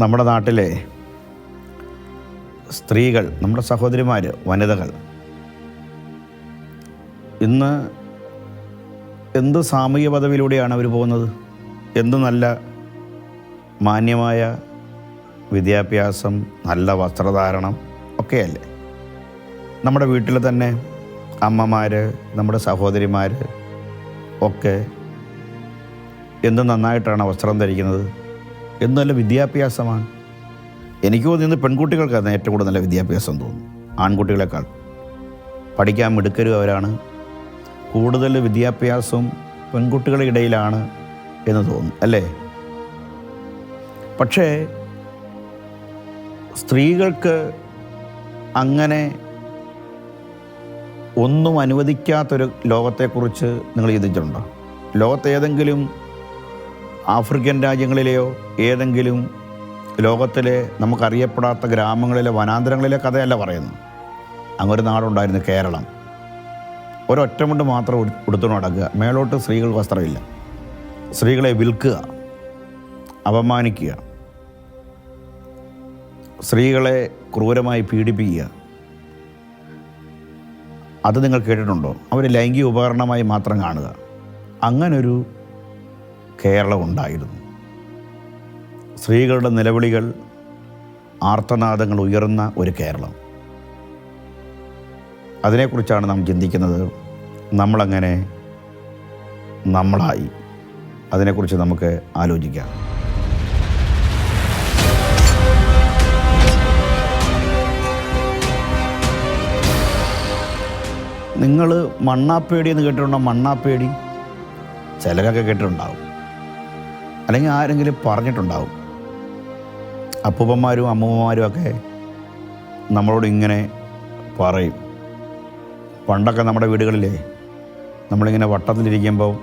നമ്മുടെ നാട്ടിലെ സ്ത്രീകൾ നമ്മുടെ സഹോദരിമാർ വനിതകൾ ഇന്ന് എന്ത് സാമൂഹ്യ പദവിയിലൂടെയാണ് അവർ പോകുന്നത്? എന്ത് നല്ല മാന്യമായ വിദ്യാഭ്യാസം നല്ല വസ്ത്രധാരണം ഒക്കെയല്ലേ? നമ്മുടെ വീട്ടിൽ തന്നെ അമ്മമാർ നമ്മുടെ സഹോദരിമാർ ഒക്കെ എന്ത് നന്നായിട്ടാണ് വസ്ത്രം ധരിക്കുന്നത്? എന്ത് നല്ല വിദ്യാഭ്യാസമാണ്. എനിക്ക് തോന്നുന്നത് പെൺകുട്ടികൾക്കാണ് ഏറ്റവും കൂടുതൽ നല്ല വിദ്യാഭ്യാസം തോന്നുന്നു. ആൺകുട്ടികളെക്കാൾ. പഠിക്കാൻ മിടുക്കരും അവരാണ്. കൂടുതൽ വിദ്യാഭ്യാസവും പെൺകുട്ടികളുടെ ഇടയിലാണ് എന്ന് തോന്നുന്നു അല്ലേ? പക്ഷേ സ്ത്രീകൾക്ക് അങ്ങനെ ഒന്നും അനുവദിക്കാത്തൊരു ലോകത്തെക്കുറിച്ച് നിങ്ങൾ ചിന്തിച്ചിട്ടുണ്ടോ? ലോകത്ത് ഏതെങ്കിലും ആഫ്രിക്കൻ രാജ്യങ്ങളിലെയോ ഏതെങ്കിലും ലോകത്തിലെ നമുക്കറിയപ്പെടാത്ത ഗ്രാമങ്ങളിലെ വനാന്തരങ്ങളിലെ കഥയല്ല പറയുന്നു അങ്ങൊരു നാടുണ്ടായിരുന്നു കേരളം. ഒരൊറ്റമുണ്ട് മാത്രം ഉടു- ഉടുത്തുകൊണ്ട് നടക്കുക മേലോട്ട് സ്ത്രീകൾ വസ്ത്രമില്ല. സ്ത്രീകളെ വിൽക്കുക അപമാനിക്കുക സ്ത്രീകളെ ക്രൂരമായി പീഡിപ്പിക്കുക. അത് നിങ്ങൾ കേട്ടിട്ടുണ്ടോ? അവർ ലൈംഗിക ഉപകരണമായി മാത്രം കാണുക. അങ്ങനൊരു കേരളം ഉണ്ടായിരുന്നു സ്ത്രീകളുടെ നിലവിളികൾ ആർത്തനാദങ്ങൾ ഉയർന്ന ഒരു കേരളം. അതിനെക്കുറിച്ചാണ് നാം ചിന്തിക്കുന്നത്. നമ്മളങ്ങനെ നമ്മളായി. അതിനെക്കുറിച്ച് നമുക്ക് ആലോചിക്കാം. നിങ്ങൾ മണ്ണാപ്പേടി എന്ന് കേട്ടിട്ടുണ്ടോ? മണ്ണാപ്പേടി. ചിലരൊക്കെ കേട്ടിട്ടുണ്ടാവും. അല്ലെങ്കിൽ ആരെങ്കിലും പറഞ്ഞിട്ടുണ്ടാവും. അപ്പൂപ്പന്മാരും അമ്മൂമ്മമാരും ഒക്കെ നമ്മളോട് ഇങ്ങനെ പറയും. പണ്ടൊക്കെ നമ്മുടെ വീടുകളിലെ നമ്മളിങ്ങനെ വട്ടത്തിലിരിക്കുമ്പോൾ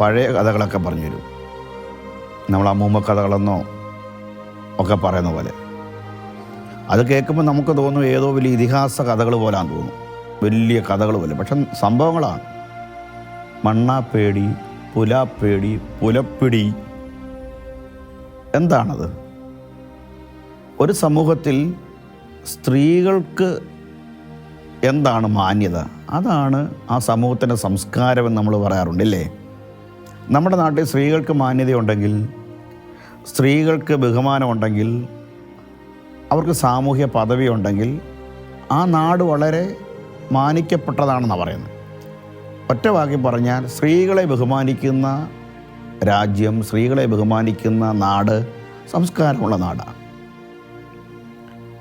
പഴയ കഥകളൊക്കെ പറഞ്ഞു തരും. നമ്മൾ അമ്മൂമ്മ കഥകളെന്നോ ഒക്കെ പറയുന്ന പോലെ. അത് കേൾക്കുമ്പോൾ നമുക്ക് തോന്നും ഏതോ വലിയ ഇതിഹാസ കഥകൾ പോലാന്ന് തോന്നും. വലിയ കഥകൾ പോലെ. പക്ഷെ സംഭവങ്ങളാണ്. മണ്ണാപ്പേടി പുലാപ്പേടി പുലപ്പിടി. എന്താണത്? ഒരു സമൂഹത്തിൽ സ്ത്രീകൾക്ക് എന്താണ് മാന്യത? അതാണ് ആ സമൂഹത്തിന്റെ സംസ്കാരമെന്ന് നമ്മൾ പറയാറുണ്ട് അല്ലേ നമ്മുടെ നാട്ടിൽ സ്ത്രീകൾക്ക് മാന്യതയുണ്ടെങ്കിൽ സ്ത്രീകൾക്ക് ബഹുമാനമുണ്ടെങ്കിൽ അവർക്ക് സാമൂഹ്യ പദവി ഉണ്ടെങ്കിൽ ആ നാട് വളരെ മാനിക്കപ്പെട്ടതാണെന്നാണ് പറയുന്നത്. ഒറ്റ വാക്കി പറഞ്ഞാൽ സ്ത്രീകളെ ബഹുമാനിക്കുന്ന രാജ്യം സ്ത്രീകളെ ബഹുമാനിക്കുന്ന നാട് സംസ്കാരമുള്ള നാടാണ്.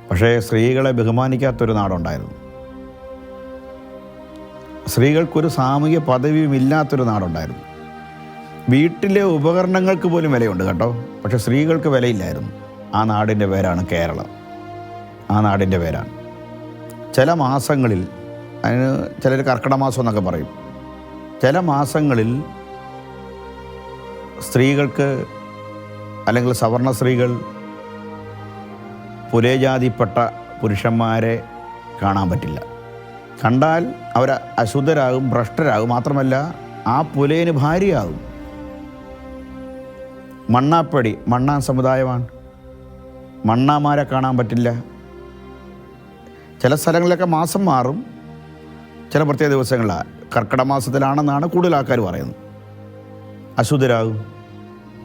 പക്ഷേ സ്ത്രീകളെ ബഹുമാനിക്കാത്തൊരു നാടുണ്ടായിരുന്നു. സ്ത്രീകൾക്കൊരു സാമൂഹിക പദവിയും ഇല്ലാത്തൊരു നാടുണ്ടായിരുന്നു. വീട്ടിലെ ഉപകരണങ്ങൾക്ക് പോലും വിലയുണ്ട് കേട്ടോ. പക്ഷെ സ്ത്രീകൾക്ക് വിലയില്ലായിരുന്നു. ആ നാടിന്റെ പേരാണ് കേരളം. ആ നാടിന്റെ പേരാണ്. ചില മാസങ്ങളിൽ അതിന് ചിലർ കർക്കിടക മാസം എന്നൊക്കെ പറയും. ചില മാസങ്ങളിൽ സ്ത്രീകൾക്ക് അല്ലെങ്കിൽ സവർണ സ്ത്രീകൾ പുലേജാതിപ്പെട്ട പുരുഷന്മാരെ കാണാൻ പറ്റില്ല. കണ്ടാൽ അവർ അശുദ്ധരാകും ഭ്രഷ്ടരാകും. മാത്രമല്ല ആ പുലയന് ഭാര്യയാകും. മണ്ണാപ്പടി മണ്ണാൻ സമുദായമാണ്. മണ്ണാമാരെ കാണാൻ പറ്റില്ല. ചില സ്ഥലങ്ങളിലൊക്കെ മാസം മാറും. ചില പ്രത്യേക ദിവസങ്ങളിലാണ് കർക്കിടക മാസത്തിലാണെന്നാണ് കൂടുതൽ ആൾക്കാർ പറയുന്നത്. അശുദ്ധരാകും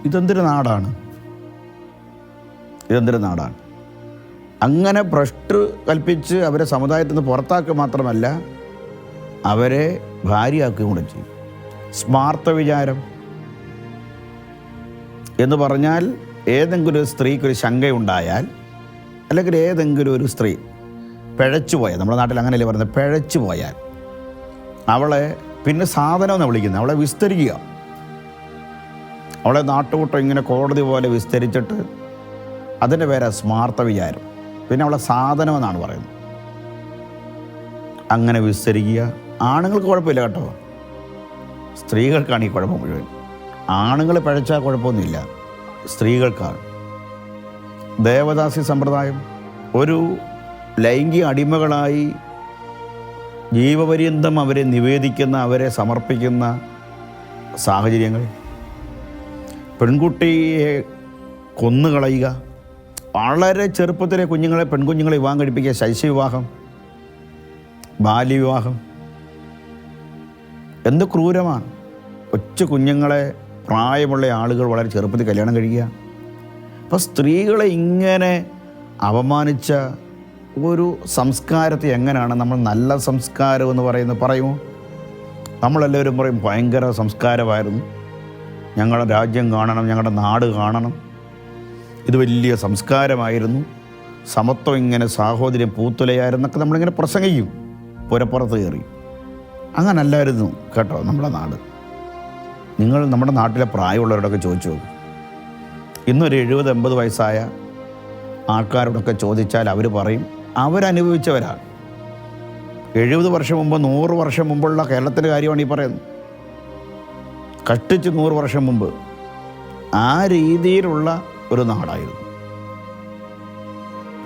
ഇതെന്തൊരു നാടാണ്? ഇതെന്തൊരു നാടാണ്? അങ്ങനെ ഭ്രഷ്ട് കൽപ്പിച്ച് അവരെ സമുദായത്തിൽ നിന്ന് പുറത്താക്കുക മാത്രമല്ല അവരെ ഭാര്യയാക്കുകയും കൂടെ ചെയ്യും. സ്മാർത്ഥ വിചാരം എന്ന് പറഞ്ഞാൽ ഏതെങ്കിലും ഒരു സ്ത്രീക്ക് ഒരു ശങ്കയുണ്ടായാൽ അല്ലെങ്കിൽ ഏതെങ്കിലും ഒരു സ്ത്രീ പിഴച്ചു പോയാൽ നമ്മുടെ നാട്ടിൽ അങ്ങനെയല്ലേ പറയുന്നത് പിഴച്ചു പോയാൽ അവളെ പിന്നെ സാധനം എന്ന് വിളിക്കുന്നത്. അവളെ വിസ്തരിക്കുക. അവളെ നാട്ടുകൂട്ടം ഇങ്ങനെ കോടതി പോലെ വിസ്തരിച്ചിട്ട് അതിന്റെ പേരാ സ്മാർത്ഥ വിചാരം. പിന്നെ അവളെ സാധനം എന്നാണ് പറയുന്നത്. അങ്ങനെ വിസ്തരിക്കുക. ആണുങ്ങൾക്ക് കുഴപ്പമില്ല കേട്ടോ. സ്ത്രീകൾക്കാണ് ഈ കുഴപ്പം മുഴുവൻ. ആണുങ്ങൾ പഴച്ചാൽ കുഴപ്പമൊന്നുമില്ല. സ്ത്രീകൾക്കാണ്. ദേവദാസി സമ്പ്രദായം ഒരു ലൈംഗിക അടിമകളായി ജീവപര്യന്തം അവരെ നിവേദിക്കുന്ന അവരെ സമർപ്പിക്കുന്ന സാഹചര്യങ്ങൾ. പെൺകുട്ടിയെ കൊന്നുകളയുക. വളരെ ചെറുപ്പത്തിലെ കുഞ്ഞുങ്ങളെ പെൺകുഞ്ഞുങ്ങളെ വിവാഹം കഴിപ്പിക്കുക. ശൈശവിവാഹം ബാല്യവിവാഹം. എന്ത് ക്രൂരമാണ്. കൊച്ചു കുഞ്ഞുങ്ങളെ പ്രായമുള്ള ആളുകൾ വളരെ ചെറുപ്പത്തിൽ കല്യാണം കഴിക്കുക. അപ്പോൾ സ്ത്രീകളെ ഇങ്ങനെ അപമാനിച്ച ഒരു സംസ്കാരത്തെ എങ്ങനെയാണ് നമ്മൾ നല്ല സംസ്കാരം എന്ന് പറയുന്നത് പറയുമോ? നമ്മളെല്ലാവരും പറയും ഭയങ്കര സംസ്കാരമായിരുന്നു. ഞങ്ങളുടെ രാജ്യം കാണണം ഞങ്ങളുടെ നാട് കാണണം. ഇത് വലിയ സംസ്കാരമായിരുന്നു. സമത്വം ഇങ്ങനെ സാഹോദര്യം പൂത്തുലയായിരുന്നൊക്കെ നമ്മളിങ്ങനെ പ്രസംഗിക്കും. പുരപ്പുറത്ത് കയറി. അങ്ങനല്ലായിരുന്നു കേട്ടോ നമ്മുടെ നാട്. നിങ്ങൾ നമ്മുടെ നാട്ടിലെ പ്രായമുള്ളവരോടൊക്കെ ചോദിച്ചു നോക്കും. ഇന്നൊരു എഴുപത് എൺപത് വയസ്സായ ആൾക്കാരോടൊക്കെ ചോദിച്ചാൽ അവർ പറയും അവരനുഭവിച്ചവരാണ്. എഴുപത് വർഷം മുമ്പ് നൂറ് വർഷം മുമ്പുള്ള കേരളത്തിന്റെ കാര്യമാണ് ഈ പറയുന്നത്. കഷ്ടിച്ച് നൂറ് വർഷം മുമ്പ് ആ രീതിയിലുള്ള ഒരു നാടായിരുന്നു.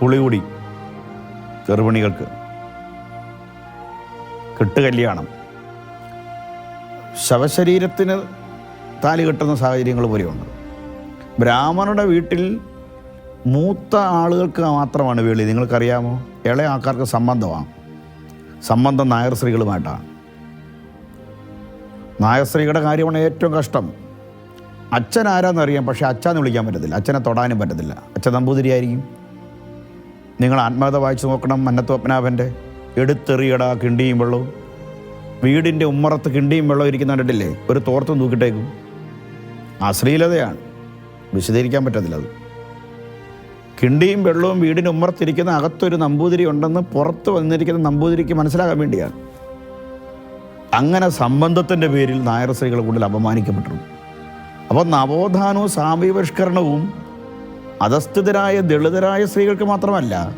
പുളികുടി ചെറുപണികൾക്ക് കെട്ടുകല്യാണം. ശവശരീരത്തിന് താലി കെട്ടുന്ന സാഹചര്യങ്ങൾ പോലെയുണ്ട്. ബ്രാഹ്മണരുടെ വീട്ടിൽ മൂത്ത ആളുകൾക്ക് മാത്രമാണ് വേളി. നിങ്ങൾക്കറിയാമോ? ഇളയ ആൾക്കാർക്ക് സംബന്ധമാണ്. സംബന്ധം നായർ സ്ത്രീകളുമായിട്ടാണ് നായർ സ്ത്രീകളുടെ കാര്യമാണ് ഏറ്റവും കഷ്ടം. അച്ഛൻ ആരാന്ന് അറിയാം പക്ഷേ അച്ഛന്ന് വിളിക്കാൻ പറ്റത്തില്ല. അച്ഛനെ തൊടാനും പറ്റത്തില്ല. അച്ഛൻ നമ്പൂതിരിയായിരിക്കും നിങ്ങൾ ആത്മകഥ വായിച്ചു നോക്കണം മന്നത്വപ്നാഭന്റെ എടുത്തെറിയട കിണ്ടിയും വെള്ളവും. വീടിന്റെ ഉമ്മറത്ത് കിണ്ടിയും വെള്ളവും ഇരിക്കുന്ന കണ്ടിട്ടില്ലേ? ഒരു തോർത്തും തൂക്കിട്ടേക്കും. അശ്ലീലതയാണ് വിശദീകരിക്കാൻ പറ്റത്തില്ല അത്. കിണ്ടിയും വെള്ളവും വീടിന് ഉമ്മർത്തിരിക്കുന്ന അകത്തൊരു നമ്പൂതിരി ഉണ്ടെന്ന് പുറത്ത് വന്നിരിക്കുന്ന നമ്പൂതിരിക്ക് മനസ്സിലാകാൻ വേണ്ടിയാണ് അങ്ങനെ സംബന്ധത്തിന്റെ പേരിൽ നായർ സ്ത്രീകൾ കൂടുതൽ അപമാനിക്കപ്പെട്ടിരുന്നു. അപ്പോൾ നവോത്ഥാനവും സാമീപരിഷ്കരണവും അധസ്ഥിതരായ ദളിതരായ സ്ത്രീകൾക്ക് മാത്രമല്ല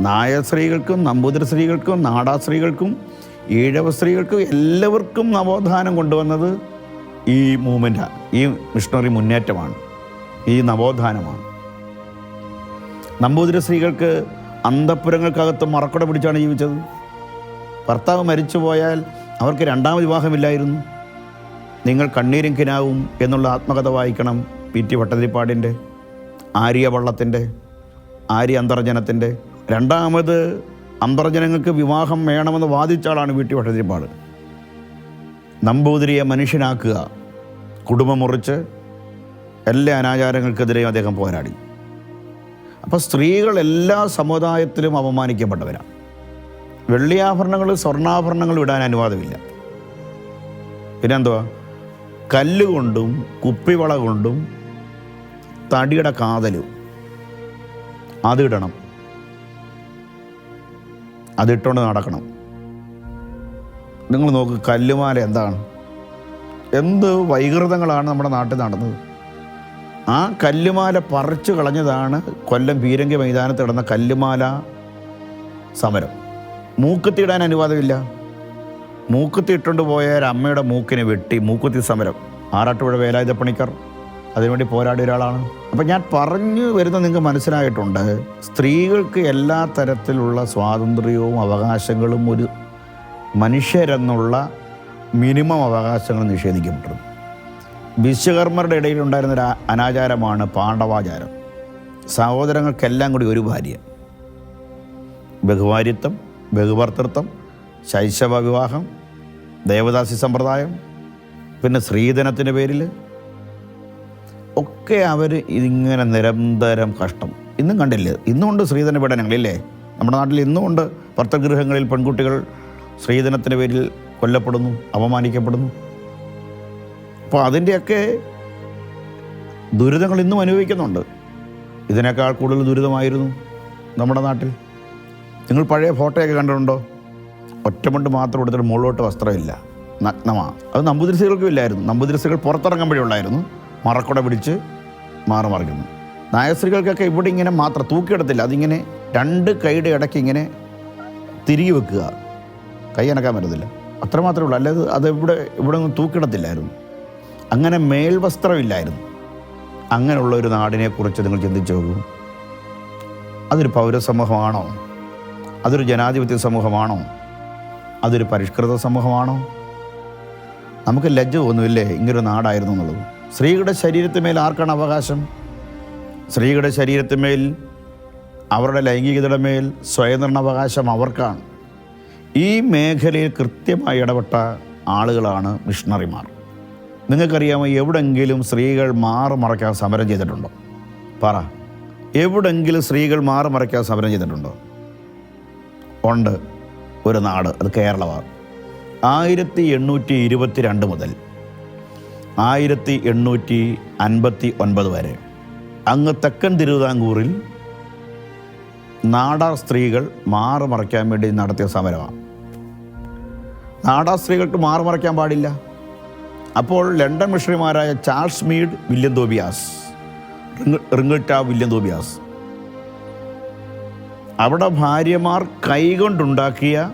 നായർ സ്ത്രീകൾക്കും നമ്പൂതിരി സ്ത്രീകൾക്കും നാടാ സ്ത്രീകൾക്കും ഈഴവ സ്ത്രീകൾക്കും എല്ലാവർക്കും നവോത്ഥാനം കൊണ്ടുവന്നത് ഈ മൂവ്മെന്റാണ് ഈ മിഷണറി മുന്നേറ്റമാണ്. ഈ നവോത്ഥാനമാണ്. നമ്പൂതിരി സ്ത്രീകൾക്ക് അന്തപ്പുരങ്ങൾക്കകത്ത് മറക്കുട പിടിച്ചാണ് ജീവിച്ചത്. ഭർത്താവ് മരിച്ചു പോയാൽ അവർക്ക് രണ്ടാമത് വിവാഹമില്ലായിരുന്നു. നിങ്ങൾ കണ്ണീരും കിനാവും എന്നുള്ള ആത്മകഥ വായിക്കണം പി ടി ഭട്ടതിരിപ്പാടിന്റെ ആര്യ വള്ളത്തിന്റെ ആര്യ അന്തർജനത്തിന്റെ. രണ്ടാമത് അന്തർജനങ്ങൾക്ക് വിവാഹം വേണമെന്ന് വാദിച്ച ആളാണ് വി ഭട്ടതിരിപ്പാട്. നമ്പൂതിരിയെ മനുഷ്യനാക്കുക കുടുംബം മുറിച്ച് എല്ലാ അനാചാരങ്ങൾക്കെതിരെയും അദ്ദേഹം പോരാടി. അപ്പോൾ സ്ത്രീകൾ എല്ലാ സമുദായത്തിലും അപമാനിക്കപ്പെട്ടവരാണ് വെള്ളിയാഭരണങ്ങൾ സ്വർണാഭരണങ്ങൾ ഇടാൻ അനുവാദമില്ല. പിന്നെന്തുവാ? കല്ലുകൊണ്ടും കുപ്പിവള കൊണ്ടും തടിയുടെ കാതലും. അതിടണം അതിട്ടുകൊണ്ട് നടക്കണം. നിങ്ങൾ നോക്ക് കല്ലുമാല എന്താണ്? എന്ത് വൈകൃതങ്ങളാണ് നമ്മുടെ നാട്ടിൽ നടന്നത്? ആ കല്ലുമാല പറിച്ചു കളഞ്ഞതാണ് കൊല്ലം പീരങ്കി മൈതാനത്ത് കിടന്ന കല്ലുമാല സമരം. മൂക്കുത്തിയിടാൻ അനുവാദമില്ല. മൂക്കുത്തി ഇട്ടുകൊണ്ട് പോയ അമ്മയുടെ മൂക്കിനെ വെട്ടി മൂക്കുത്തി സമരം. ആറാട്ടുപുഴ വേലായുധ പണിക്കർ. അതിനുവേണ്ടി പോരാടിയ ഒരാളാണ്. അപ്പം ഞാൻ പറഞ്ഞു വരുന്ന നിങ്ങൾക്ക് മനസ്സിലായിട്ടുണ്ട്. സ്ത്രീകൾക്ക് എല്ലാ തരത്തിലുള്ള സ്വാതന്ത്ര്യവും അവകാശങ്ങളും ഒരു മനുഷ്യരെന്നുള്ള മിനിമം അവകാശങ്ങൾ നിഷേധിക്കപ്പെട്ടിരുന്നു. വിശ്വകർമ്മരുടെ ഇടയിലുണ്ടായിരുന്ന ഒരു അനാചാരമാണ് പാണ്ഡവാചാരം. സഹോദരങ്ങൾക്കെല്ലാം കൂടി ഒരു ഭാര്യ. ബഹുഭാര്യത്വം ബഹുഭർത്തൃത്വം ശൈശവ വിവാഹം ദേവദാസി സമ്പ്രദായം പിന്നെ സ്ത്രീധനത്തിന്റെ പേരിൽ ഒക്കെ അവർ ഇതിങ്ങനെ നിരന്തരം കഷ്ടം. ഇന്നും കണ്ടില്ലേ? ഇന്നുമുണ്ട് സ്ത്രീധന പീഡനങ്ങളില്ലേ? നമ്മുടെ നാട്ടിൽ ഇന്നുമുണ്ട് ഭർത്തഗൃഹങ്ങളിൽ പെൺകുട്ടികൾ സ്ത്രീധനത്തിന്റെ പേരിൽ കൊല്ലപ്പെടുന്നു അപമാനിക്കപ്പെടുന്നു. അപ്പോൾ അതിന്റെയൊക്കെ ദുരിതങ്ങൾ ഇന്നും അനുഭവിക്കുന്നുണ്ട്. ഇതിനേക്കാൾ കൂടുതൽ ദുരിതമായിരുന്നു നമ്മുടെ നാട്ടിൽ. നിങ്ങൾ പഴയ ഫോട്ടോയൊക്കെ കണ്ടിട്ടുണ്ടോ? ഒറ്റമുണ്ട് മാത്രം എടുത്തിട്ട് മുകളിലോട്ട് വസ്ത്രമില്ല. നഗ്നമാണ് അത് നമ്പൂതിരി ഇല്ലായിരുന്നു. നമ്പൂതിരി സ്ത്രീകൾ പുറത്തിറങ്ങുമ്പോഴേ ഉള്ളായിരുന്നു. മറക്കുട പിടിച്ച് മാറി മറിക്കുന്നു നായസ്ത്രീകൾക്കൊക്കെ ഇവിടെ ഇങ്ങനെ മാത്രം തൂക്കിയിടത്തില്ല. അതിങ്ങനെ രണ്ട് കൈയുടെ ഇടയ്ക്ക് ഇങ്ങനെ തിരികെ വെക്കുക. കൈ അനക്കാൻ പറ്റത്തില്ല. അത്രമാത്രമേ ഉള്ളൂ. അല്ലാതെ അത് ഇവിടെ ഇവിടെ ഒന്നും തൂക്കിടത്തില്ലായിരുന്നു അങ്ങനെ മേൽവസ്ത്രമില്ലായിരുന്നു. അങ്ങനെയുള്ള ഒരു നാടിനെക്കുറിച്ച് നിങ്ങൾ ചിന്തിച്ചു നോക്കൂ. അതൊരു പൗരസമൂഹമാണോ? അതൊരു ജനാധിപത്യ സമൂഹമാണോ? അതൊരു പരിഷ്കൃത സമൂഹമാണോ? നമുക്ക് ലജ്ജ തോന്നുമില്ലേ ഇങ്ങനൊരു നാടായിരുന്നു എന്നുള്ളത്? സ്ത്രീകളുടെ ശരീരത്തിന്മേൽ ആർക്കാണ് അവകാശം? സ്ത്രീകളുടെ ശരീരത്തിന്മേൽ അവരുടെ ലൈംഗികതയുടെ മേൽ സ്വയംനിർണാവകാശം അവർക്കാണ്. ഈ മേഖലയിൽ കൃത്യമായി ഇടപെട്ട ആളുകളാണ് മിഷണറിമാർ. നിങ്ങൾക്കറിയാമോ എവിടെങ്കിലും സ്ത്രീകൾ മാറി മറയ്ക്കാൻ സമരം ചെയ്തിട്ടുണ്ടോ? പറ. എവിടെങ്കിലും സ്ത്രീകൾ മാറി മറയ്ക്കാൻ സമരം ചെയ്തിട്ടുണ്ടോ? ഉണ്ട്. ഒരു നാട് അത് കേരളമാണ്. ആയിരത്തി എണ്ണൂറ്റി ഇരുപത്തി രണ്ട് മുതൽ ആയിരത്തി എണ്ണൂറ്റി അൻപത്തി ഒൻപത് വരെ അങ്ങ് തെക്കൻ തിരുവിതാംകൂറിൽ നാടാർ സ്ത്രീകൾ മാറുമറയ്ക്കാൻ വേണ്ടി നടത്തിയ സമരമാണ്. നാടാർ സ്ത്രീകൾക്ക് മാറുമറയ്ക്കാൻ പാടില്ല. അപ്പോൾ ലണ്ടൻ മിഷണറിമാരായ ചാൾസ് മീഡ് വില്യം തോബിയാസ് റിങ്ങിട്ട വില്യം തോബിയാസ് അവിടെ ഭാര്യമാർ കൈകൊണ്ടുണ്ടാക്കിയ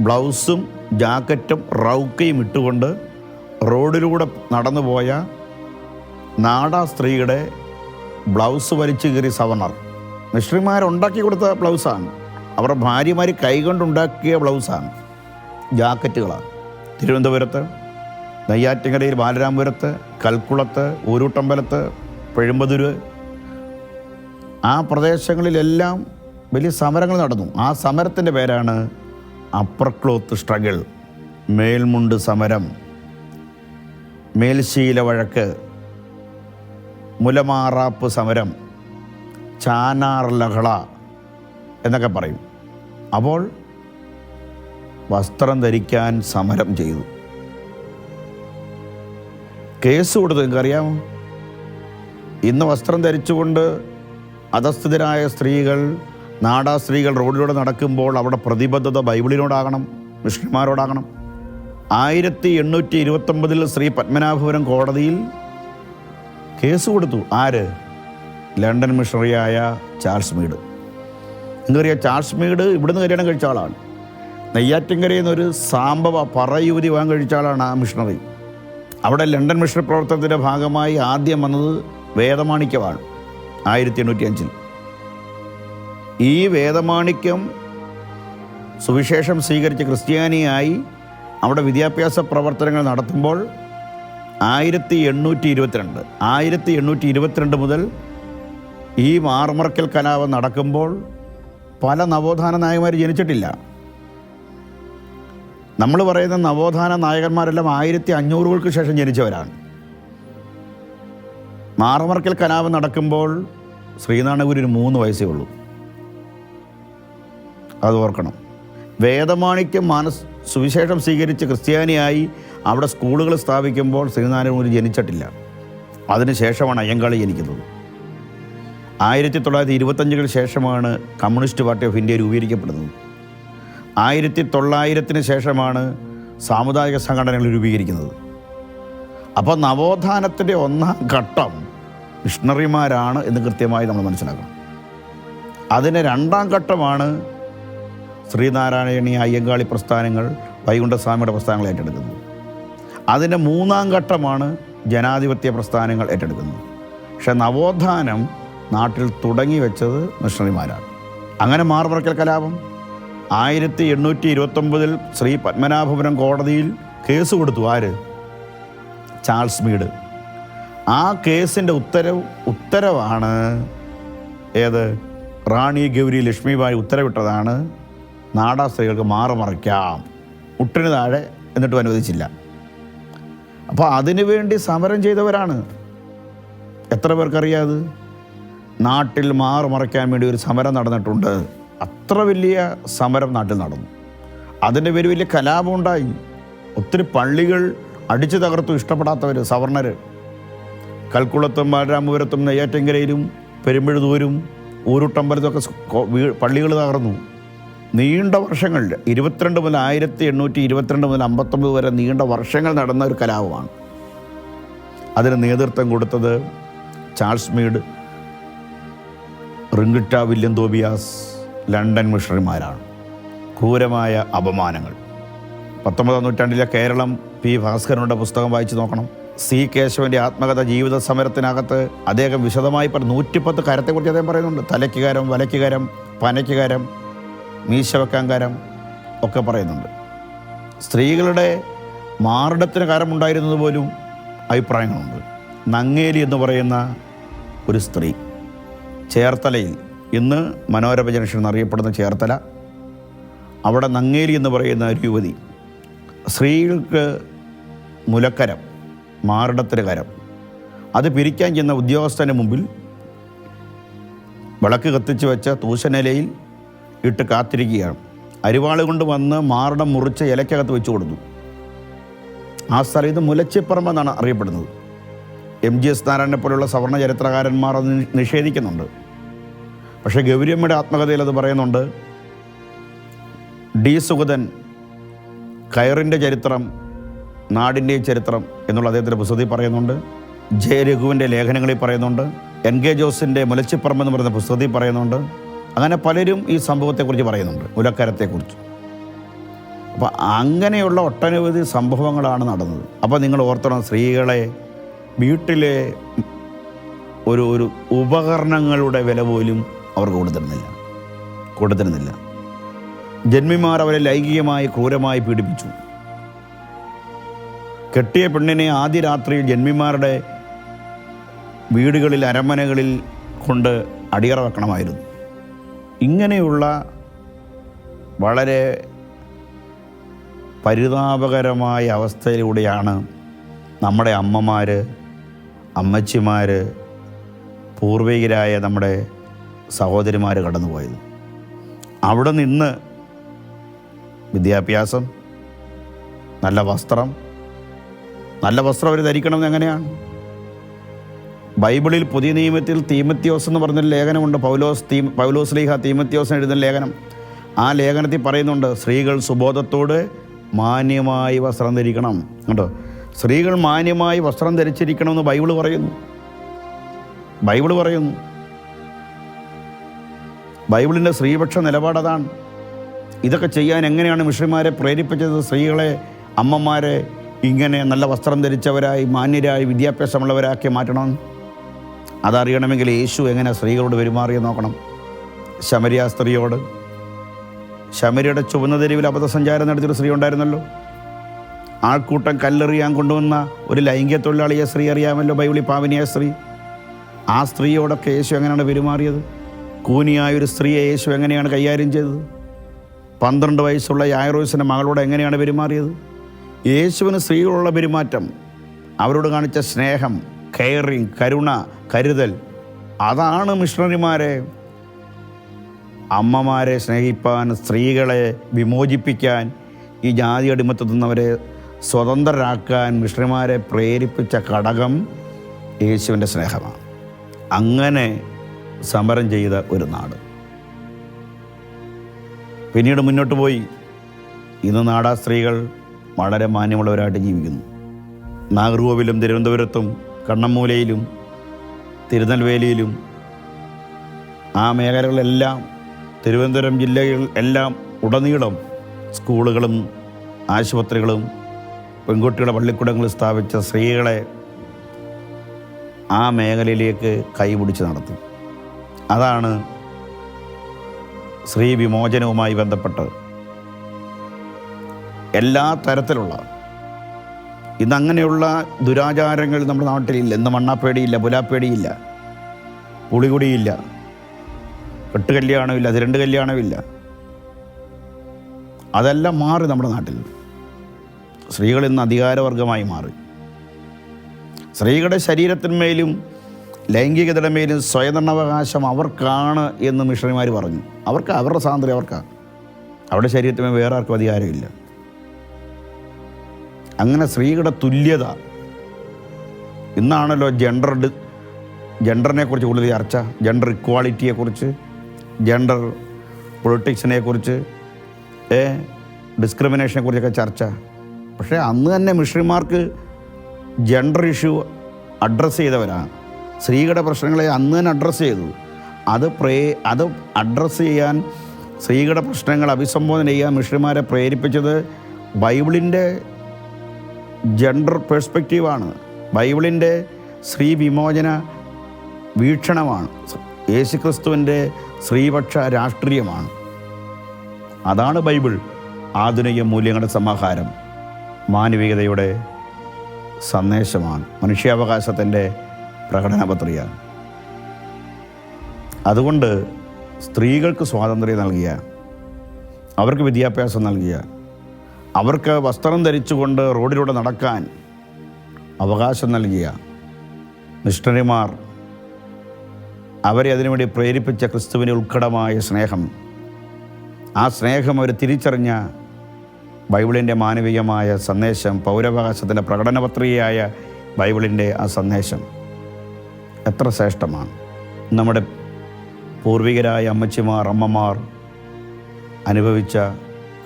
ബ്ലൗസും ജാക്കറ്റും റൗക്കയും ഇട്ടുകൊണ്ട് റോഡിലൂടെ നടന്നു പോയ നാടാ സ്ത്രീയുടെ ബ്ലൗസ് വലിച്ചു കീറി സവർണർ. മിഷണറിമാരുണ്ടാക്കി കൊടുത്ത ബ്ലൗസാണ്. അവരുടെ ഭാര്യമാർ കൈകൊണ്ടുണ്ടാക്കിയ ബ്ലൗസാണ്. ജാക്കറ്റുകളാണ്. തിരുവനന്തപുരത്ത് നെയ്യാറ്റിങ്കരയിൽ ബാലരാമപുരത്ത് കൽക്കുളത്ത് ഊരൂട്ടമ്പലത്ത് പെഴുമ്പതുര് ആ പ്രദേശങ്ങളിലെല്ലാം വലിയ സമരങ്ങൾ നടന്നു. ആ സമരത്തിന്റെ പേരാണ് അപ്പർ ക്ലോത്ത് സ്ട്രഗിൾ മേൽമുണ്ട് സമരം മേൽശീല വഴക്ക് മുലമാറാപ്പ് സമരം ചാനാർ ലഹള എന്നൊക്കെ പറയും. അപ്പോൾ വസ്ത്രം ധരിക്കാൻ സമരം ചെയ്തു. കേസ് കൊടുത്തു നിങ്ങൾക്കറിയാമോ ഇന്ന് വസ്ത്രം ധരിച്ചുകൊണ്ട് അധസ്ഥിതരായ സ്ത്രീകൾ നാടാ സ്ത്രീകൾ റോഡിലൂടെ നടക്കുമ്പോൾ അവിടെ പ്രതിബദ്ധത ബൈബിളിനോടാകണം മിഷണന്മാരോടാകണം ആയിരത്തി എണ്ണൂറ്റി ഇരുപത്തൊമ്പതിൽ ശ്രീ പത്മനാഭപുരം കോടതിയിൽ കേസ് കൊടുത്തു. ആര്? ലണ്ടൻ മിഷണറിയായ ചാൾസ് മീഡ്. എന്തറിയാം ചാൾസ് മീഡ് ഇവിടുന്ന് കല്യാണം കഴിച്ച ആളാണ്. നെയ്യാറ്റിൻകരയിൽ നിന്നൊരു സാമ്പവ പറയൂരി വാങ്ങാൻ കഴിച്ച ആളാണ് ആ മിഷണറി. അവിടെ ലണ്ടൻ മിഷൻ പ്രവർത്തനത്തിന്റെ ഭാഗമായി ആദ്യം വന്നത് വേദമാണിക്യമാണ് ആയിരത്തി എണ്ണൂറ്റി അഞ്ചിൽ ഈ വേദമാണിക്യം സുവിശേഷം സ്വീകരിച്ച ക്രിസ്ത്യാനിയായി അവിടെ വിദ്യാഭ്യാസ പ്രവർത്തനങ്ങൾ നടത്തുമ്പോൾ ആയിരത്തി എണ്ണൂറ്റി ഇരുപത്തിരണ്ട് ആയിരത്തി എണ്ണൂറ്റി ഇരുപത്തിരണ്ട് മുതൽ ഈ മാർമറക്കൽ കലാപം നടക്കുമ്പോൾ പല നവോത്ഥാന നായകന്മാർ ജനിച്ചിട്ടില്ല. നമ്മൾ പറയുന്ന നവോത്ഥാന നായകന്മാരെല്ലാം ആയിരത്തി അഞ്ഞൂറുകൾക്ക് ശേഷം ജനിച്ചവരാണ്. മാറമറക്കൽ കലാപം നടക്കുമ്പോൾ ശ്രീനാരായണഗുരുവിന് മൂന്ന് വയസ്സേ ഉള്ളൂ. അത് ഓർക്കണം. വേദമാണിക്യം മാനസ് സുവിശേഷം സ്വീകരിച്ച് ക്രിസ്ത്യാനിയായി അവിടെ സ്കൂളുകൾ സ്ഥാപിക്കുമ്പോൾ ശ്രീനാരായണഗുരു ജനിച്ചിട്ടില്ല. അതിനുശേഷമാണ് അയ്യങ്കാളി ജനിക്കുന്നത്. ആയിരത്തി തൊള്ളായിരത്തി ഇരുപത്തഞ്ചുകൾക്ക് ശേഷമാണ് കമ്മ്യൂണിസ്റ്റ് പാർട്ടി ഓഫ് ഇന്ത്യ രൂപീകരിക്കപ്പെടുന്നത്. ആയിരത്തി തൊള്ളായിരത്തിന് ശേഷമാണ് സാമുദായിക സംഘടനകൾ രൂപീകരിക്കുന്നത്. അപ്പോൾ നവോത്ഥാനത്തിന്റെ ഒന്നാം ഘട്ടം മിഷണറിമാരാണ് എന്ന് കൃത്യമായി നമ്മൾ മനസ്സിലാക്കണം. അതിന് രണ്ടാം ഘട്ടമാണ് ശ്രീനാരായണീയ അയ്യങ്കാളി പ്രസ്ഥാനങ്ങൾ വൈകുണ്ഠസ്വാമിയുടെ പ്രസ്ഥാനങ്ങൾ ഏറ്റെടുക്കുന്നത്. അതിന്റെ മൂന്നാം ഘട്ടമാണ് ജനാധിപത്യ പ്രസ്ഥാനങ്ങൾ ഏറ്റെടുക്കുന്നത്. പക്ഷെ നവോത്ഥാനം നാട്ടിൽ തുടങ്ങി വെച്ചത് മിഷണറിമാരാണ്. അങ്ങനെ മാറുപറക്കൽ കലാപം. ആയിരത്തി എണ്ണൂറ്റി ഇരുപത്തൊമ്പതിൽ ശ്രീ പത്മനാഭപുരം കോടതിയിൽ കേസ് കൊടുത്തു. ആര്? ചാൾസ് മീഡ് ആ കേസിന്റെ ഉത്തരവ് ഉത്തരവാണ് ഏത്? റാണി ഗൗരി ലക്ഷ്മിബായി ഉത്തരവിട്ടതാണ്. നാടാ സ്ത്രീകൾക്ക് മാറുമറയ്ക്കാം മുട്ടിന് താഴെ എന്നിട്ടും അനുവദിച്ചില്ല. അപ്പോൾ അതിനുവേണ്ടി സമരം ചെയ്തവരാണ്. എത്ര പേർക്കറിയാത് നാട്ടിൽ മാറുമറയ്ക്കാൻ വേണ്ടി ഒരു സമരം നടന്നിട്ടുണ്ട്. അത്ര വലിയ സമരം നാട്ടിൽ നടന്നു. അതിന്റെ പേര് വലിയ കലാപം ഉണ്ടായി. ഒത്തിരി പള്ളികൾ അടിച്ചു തകർത്തു ഇഷ്ടപ്പെടാത്തവർ സവർണർ കൽക്കുളത്തും ബാലരാമപുരത്തും നെയ്യാറ്റങ്കരയിലും പെരുമ്പഴുതൂരും ഊരുട്ടമ്പലത്തൊക്കെ പള്ളികൾ തകർന്നു. നീണ്ട വർഷങ്ങളിൽ ഇരുപത്തിരണ്ട് മുതൽ ആയിരത്തി എണ്ണൂറ്റി ഇരുപത്തിരണ്ട് മുതൽ അമ്പത്തൊമ്പത് വരെ നീണ്ട വർഷങ്ങൾ നടന്ന ഒരു കലാപമാണ്. അതിന് നേതൃത്വം കൊടുത്തത് ചാൾസ് മീഡ് റിങ്കിട്ട വില്യം തോബിയാസ്. ലണ്ടൻ മിഷണറിമാരാണ്. ക്രൂരമായ അപമാനങ്ങൾ. പത്തൊമ്പതാം നൂറ്റാണ്ടിലെ കേരളം പി ഭാസ്കരനുടെ പുസ്തകം വായിച്ചു നോക്കണം. സി കേശവന്റെ ആത്മകഥ ജീവിത സമരത്തിനകത്ത് അദ്ദേഹം വിശദമായി പറഞ്ഞു. നൂറ്റിപ്പത്ത് കരത്തെക്കുറിച്ച് അദ്ദേഹം പറയുന്നുണ്ട്. തലയ്ക്ക് വലയ്ക്കുകാരം വലയ്ക്ക് മീശവക്കാങ്കാരം ഒക്കെ പറയുന്നുണ്ട്. സ്ത്രീകളുടെ മാറിടത്തിന് കരമുണ്ടായിരുന്നത് പോലും അഭിപ്രായങ്ങളുണ്ട്. നങ്ങേലി എന്ന് പറയുന്ന ഒരു സ്ത്രീ ചേർത്തലയിൽ ഇന്ന് മനോരമ ജംഗ്ഷൻ എന്നറിയപ്പെടുന്ന ചേർത്തല. അവിടെ നങ്ങേലി എന്ന് പറയുന്ന ഒരു യുവതി സ്ത്രീകൾക്ക് മുലക്കരം മാറിടത്തിന് കരം. അത് പിരിക്കാൻ ചെന്ന ഉദ്യോഗസ്ഥന് മുമ്പിൽ വിളക്ക് കത്തിച്ച് വെച്ച തൂശനിലയിൽ ഇട്ട് കാത്തിരിക്കുകയാണ്. അരിവാൾ കൊണ്ട് വന്ന് മാറിടം മുറിച്ച് ഇലക്കകത്ത് വെച്ച് കൊടുത്തു. ആ സ്ഥലം ഇത് മുലച്ചിപ്പറമ്പ് എന്നാണ് അറിയപ്പെടുന്നത്. എം ജി എസ് നാരായണനെ പോലുള്ള സവർണ ചരിത്രകാരന്മാർ അത് നിഷേധിക്കുന്നുണ്ട്. പക്ഷേ ഗൗരിയമ്മയുടെ ആത്മകഥയിൽ അത് പറയുന്നുണ്ട് ഡി സുഗതൻ കയറിന്റെ ചരിത്രം നാടിന്റെയും ചരിത്രം എന്നുള്ള അദ്ദേഹത്തിന്റെ പുസ്തകത്തിൽ പറയുന്നുണ്ട് ജെ. രഘുവിന്റെ ലേഖനങ്ങളിൽ പറയുന്നുണ്ട് എൻ. കെ. ജോസിന്റെ മുലച്ചിപ്പറമ്പ് എന്ന് പറയുന്ന പുസ്തകത്തിൽ പറയുന്നുണ്ട്. അങ്ങനെ പലരും ഈ സംഭവത്തെക്കുറിച്ച് പറയുന്നുണ്ട് മുലക്കരത്തെക്കുറിച്ച്. അപ്പോൾ അങ്ങനെയുള്ള ഒട്ടനവധി സംഭവങ്ങളാണ് നടന്നത്. അപ്പോൾ നിങ്ങൾ ഓർത്തണം സ്ത്രീകളെ വീട്ടിലെ ഒരു ഒരു ഉപകരണങ്ങളുടെ വില പോലും അവർക്ക് കൊടുത്തിരുന്നില്ല കൊടുത്തിരുന്നില്ല ജന്മിമാർ അവരെ ലൈംഗികമായി ക്രൂരമായി പീഡിപ്പിച്ചു. കെട്ടിയ പെണ്ണിനെ ആദ്യ രാത്രിയിൽ ജന്മിമാരുടെ വീടുകളിൽ അരമനകളിൽ കൊണ്ട് അടിയറ വെക്കണമായിരുന്നു. ഇങ്ങനെയുള്ള വളരെ പരിതാപകരമായ അവസ്ഥയിലൂടെയാണ് നമ്മുടെ അമ്മമാർ അമ്മച്ചിമാർ പൂർവികരായ നമ്മുടെ സഹോദരിമാർ കടന്നുപോയത്. അവിടെ നിന്ന് വിദ്യാഭ്യാസം നല്ല വസ്ത്രം നല്ല വസ്ത്രം അവർ ധരിക്കണം എങ്ങനെയാണ്? ബൈബിളിൽ പുതിയ നിയമത്തിൽ തീമത്യോസ് എന്ന് പറഞ്ഞൊരു ലേഖനമുണ്ട്. പൗലോസ് തീ പൗലോസ് ലീഹ തീമത്യോസ് എഴുതുന്ന ലേഖനം. ആ ലേഖനത്തിൽ പറയുന്നുണ്ട് സ്ത്രീകൾ സുബോധത്തോട് മാന്യമായി വസ്ത്രം ധരിക്കണം. കേട്ടോ സ്ത്രീകൾ മാന്യമായി വസ്ത്രം ധരിച്ചിരിക്കണമെന്ന് ബൈബിൾ പറയുന്നു. ബൈബിൾ പറയുന്നു. ബൈബിളിന്റെ സ്ത്രീപക്ഷ നിലപാടതാണ് ഇതൊക്കെ ചെയ്യാൻ എങ്ങനെയാണ് മിഷന്മാരെ പ്രേരിപ്പിച്ചത്? സ്ത്രീകളെ അമ്മമാരെ ഇങ്ങനെ നല്ല വസ്ത്രം ധരിച്ചവരായി മാന്യരായി വിദ്യാഭ്യാസമുള്ളവരാക്കി മാറ്റണം. അതറിയണമെങ്കിൽ യേശു എങ്ങനെ സ്ത്രീകളോട് പെരുമാറിയെന്ന് നോക്കണം. ശമരിയ സ്ത്രീയോട്. ശമരിയുടെ ചുവന്ന തെരുവിൽ അബദ്ധസഞ്ചാരം നടത്തിയൊരു സ്ത്രീ ഉണ്ടായിരുന്നല്ലോ. ആൾക്കൂട്ടം കല്ലെറിയാൻ കൊണ്ടുവന്ന ഒരു ലൈംഗിക തൊഴിലാളിയെ സ്ത്രീ അറിയാമല്ലോ ബൈബിളി പാവനിയായ സ്ത്രീ. ആ സ്ത്രീയോടൊക്കെ യേശു എങ്ങനെയാണ് പെരുമാറിയത്? കൂനിയായ ഒരു സ്ത്രീയെ യേശു എങ്ങനെയാണ് കൈകാര്യം ചെയ്തത്? പന്ത്രണ്ട് വയസ്സുള്ള യായറോസിന്റെ മകളോട് എങ്ങനെയാണ് പെരുമാറിയത്? യേശുവിന് സ്ത്രീകളുള്ള പെരുമാറ്റം അവരോട് കാണിച്ച സ്നേഹം കെയറിങ് കരുണ കരുതൽ അതാണ് മിഷണറിമാരെ അമ്മമാരെ സ്നേഹിപ്പാൻ സ്ത്രീകളെ വിമോചിപ്പിക്കാൻ ഈ ജാതി അടിമത്തത്തിൽ നിന്നവരെ സ്വതന്ത്രരാക്കാൻ മിഷണറിമാരെ പ്രേരിപ്പിച്ച ഘടകം യേശുവിന്റെ സ്നേഹമാണ്. അങ്ങനെ സമരം ചെയ്ത ഒരു നാട്. പിന്നീട് മുന്നോട്ട് പോയി. ഇന്ന് നാടാ സ്ത്രീകൾ വളരെ മാന്യമുള്ളവരായിട്ട് ജീവിക്കുന്നു. നാഗർകോവിലും തിരുവനന്തപുരത്തും കണ്ണമ്മൂലയിലും തിരുനെൽവേലിയിലും ആ മേഖലകളിലെല്ലാം തിരുവനന്തപുരം ജില്ലയിൽ എല്ലാം ഉടനീളം സ്കൂളുകളും ആശുപത്രികളും പെൺകുട്ടികളുടെ പള്ളിക്കൂടങ്ങൾ സ്ഥാപിച്ച സ്ത്രീകളെ ആ മേഖലയിലേക്ക് കൈപിടിച്ച് നടത്തും. അതാണ് സ്ത്രീ വിമോചനവുമായി ബന്ധപ്പെട്ട് എല്ലാ തരത്തിലുള്ള ഇന്നങ്ങനെയുള്ള ദുരാചാരങ്ങൾ നമ്മുടെ നാട്ടിലില്ല. ഇന്ന് മണ്ണാപ്പേടിയില്ല പുലാപ്പേടിയില്ല പുളികുടിയില്ല കെട്ടുകല്യാണമില്ല തിരണ്ട് കല്യാണമില്ല. അതെല്ലാം മാറി നമ്മുടെ നാട്ടിൽ. സ്ത്രീകൾ ഇന്ന് അധികാരവർഗമായി മാറി. സ്ത്രീകളുടെ ശരീരത്തിന്മേലും ലൈംഗികതയുടെ മേലും സ്വയംഭരണാവകാശം അവർക്കാണ് എന്ന് മിഷണറിമാർ പറഞ്ഞു. അവർക്ക് അവരുടെ സ്വാതന്ത്ര്യം അവർക്കാണ് അവരുടെ ശരീരത്തിന് വേറെ ആർക്കും അധികാരമില്ല. അങ്ങനെ സ്ത്രീകളുടെ തുല്യത. ഇന്നാണല്ലോ ജെൻഡർ ജെൻഡറിനെ കുറിച്ച് കൂടുതൽ ചർച്ച. ജെൻഡർ ഇക്വാളിറ്റിയെക്കുറിച്ച് ജെൻഡർ പൊളിറ്റിക്സിനെ കുറിച്ച്. ഡിസ്ക്രിമിനേഷനെ കുറിച്ചൊക്കെ ചർച്ച. പക്ഷേ അന്ന് തന്നെ മിഷണറിമാർക്ക് ജെൻഡർ ഇഷ്യൂ അഡ്രസ്സ് ചെയ്തവരാണ്. സ്ത്രീകളുടെ പ്രശ്നങ്ങളെ അന്ന് തന്നെ അഡ്രസ്സ് ചെയ്തു. അത് പ്രേ അത് അഡ്രസ്സ് ചെയ്യാൻ സ്ത്രീകളുടെ പ്രശ്നങ്ങൾ അഭിസംബോധന ചെയ്യാൻ മിഷണിമാരെ പ്രേരിപ്പിച്ചത് ബൈബിളിന്റെ ജെൻഡർ പേഴ്സ്പെക്റ്റീവാണ് ബൈബിളിന്റെ സ്ത്രീ വിമോചന വീക്ഷണമാണ്. യേശുക്രിസ്തുവിന്റെ സ്ത്രീപക്ഷ രാഷ്ട്രീയമാണ്. അതാണ് ബൈബിൾ. ആധുനിക മൂല്യങ്ങളുടെ സമാഹാരം. മാനവികതയുടെ സന്ദേശമാണ്. മനുഷ്യാവകാശത്തിന്റെ പ്രകടന പത്രിക അതുകൊണ്ട് സ്ത്രീകൾക്ക് സ്വാതന്ത്ര്യം നൽകിയ അവർക്ക് വിദ്യാഭ്യാസം നൽകിയ അവർക്ക് വസ്ത്രം ധരിച്ചുകൊണ്ട് റോഡിലൂടെ നടക്കാൻ അവകാശം നൽകിയ മിഷണറിമാർ അവരെ അതിനുവേണ്ടി പ്രേരിപ്പിച്ച ക്രിസ്തുവിന്റെ ഉൾക്കടമായ സ്നേഹം ആ സ്നേഹം അവർ തിരിച്ചറിഞ്ഞ ബൈബിളിന്റെ മാനവികമായ സന്ദേശം പൗരാവകാശത്തിന്റെ പ്രകടന പത്രികയായ ബൈബിളിന്റെ ആ സന്ദേശം. എത്ര ശ്രേഷ്ഠമാണ്. നമ്മുടെ പൂർവികരായ അമ്മച്ചിമാർ അമ്മമാർ അനുഭവിച്ച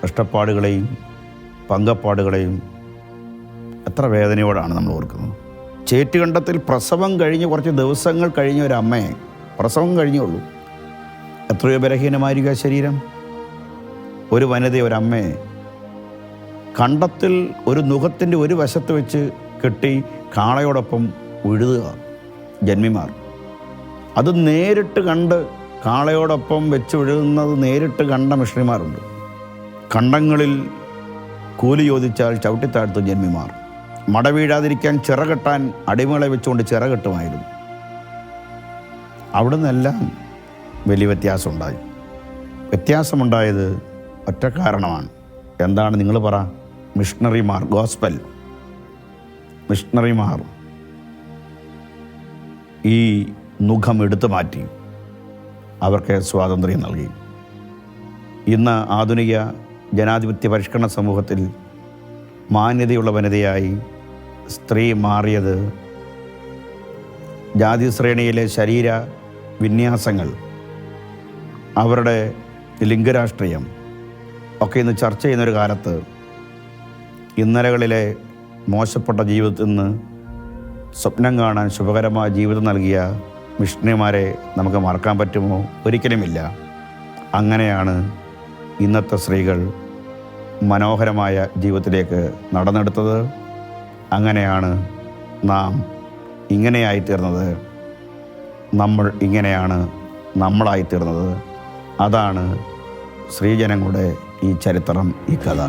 കഷ്ടപ്പാടുകളെയും പങ്കപ്പാടുകളെയും എത്ര വേദനയോടാണ് നമ്മൾ ഓർക്കുന്നത്. ചേറ്റുകണ്ടത്തിൽ പ്രസവം കഴിഞ്ഞ് കുറച്ച് ദിവസങ്ങൾ കഴിഞ്ഞ ഒരു അമ്മയെ പ്രസവം കഴിഞ്ഞേ ഉള്ളൂ. എത്രയോ ബലഹീനമായിരിക്കുക ശരീരം. ഒരു വനിത ഒരമ്മയെ കണ്ടത്തിൽ ഒരു നുഖത്തിന്റെ ഒരു വശത്ത് വെച്ച് കെട്ടി കാളയോടൊപ്പം ഉഴുതുക. ജന്മിമാർ. അത് നേരിട്ട് കണ്ട് കാളയോടൊപ്പം വെച്ച് വിഴുകുന്നത് നേരിട്ട് കണ്ട മിഷണറിമാരുണ്ട്. കണ്ടങ്ങളിൽ കൂലി ചോദിച്ചാൽ ചവിട്ടിത്താഴ്ത്തും ജന്മിമാർ. മട വീഴാതിരിക്കാൻ ചിറകെട്ടാൻ അടിമകളെ വെച്ചുകൊണ്ട് ചിറകെട്ടുമായിരുന്നു അവിടെ നിന്നെല്ലാം വലിയ വ്യത്യാസമുണ്ടായി. വ്യത്യാസമുണ്ടായത് ഒറ്റ കാരണമാണ്. എന്താണ് നിങ്ങൾ പറ? മിഷണറിമാർ ഗോസ്പൽ മിഷണറിമാർ ഈ മുഖം എടുത്തു മാറ്റി അവർക്ക് സ്വാതന്ത്ര്യം നൽകി. ഇന്ന് ആധുനിക ജനാധിപത്യ പരിഷ്കരണ സമൂഹത്തിൽ മാന്യതയുള്ള വനിതയായി സ്ത്രീ മാറിയത് ജാതി ശ്രേണിയിലെ ശരീര വിന്യാസങ്ങൾ അവരുടെ ലിംഗരാഷ്ട്രീയം ഒക്കെ ഇന്ന് ചർച്ച ചെയ്യുന്നൊരു കാലത്ത് ഇന്നലകളിലെ മോശപ്പെട്ട ജീവിതത്തിൽ നിന്ന് സ്വപ്നം കാണാൻ ശുഭകരമായ ജീവിതം നൽകിയ മിഷണറിമാരെ നമുക്ക് മറക്കാൻ പറ്റുമോ? ഒരിക്കലുമില്ല. അങ്ങനെയാണ് ഇന്നത്തെ സ്ത്രീകൾ മനോഹരമായ ജീവിതത്തിലേക്ക് നടന്നെടുത്തത്. അങ്ങനെയാണ് നാം ഇങ്ങനെയായിത്തീർന്നത് നമ്മൾ ഇങ്ങനെയാണ് നമ്മളായിത്തീർന്നത് അതാണ് സ്ത്രീജനങ്ങളുടെ ഈ ചരിത്രം ഈ കഥ.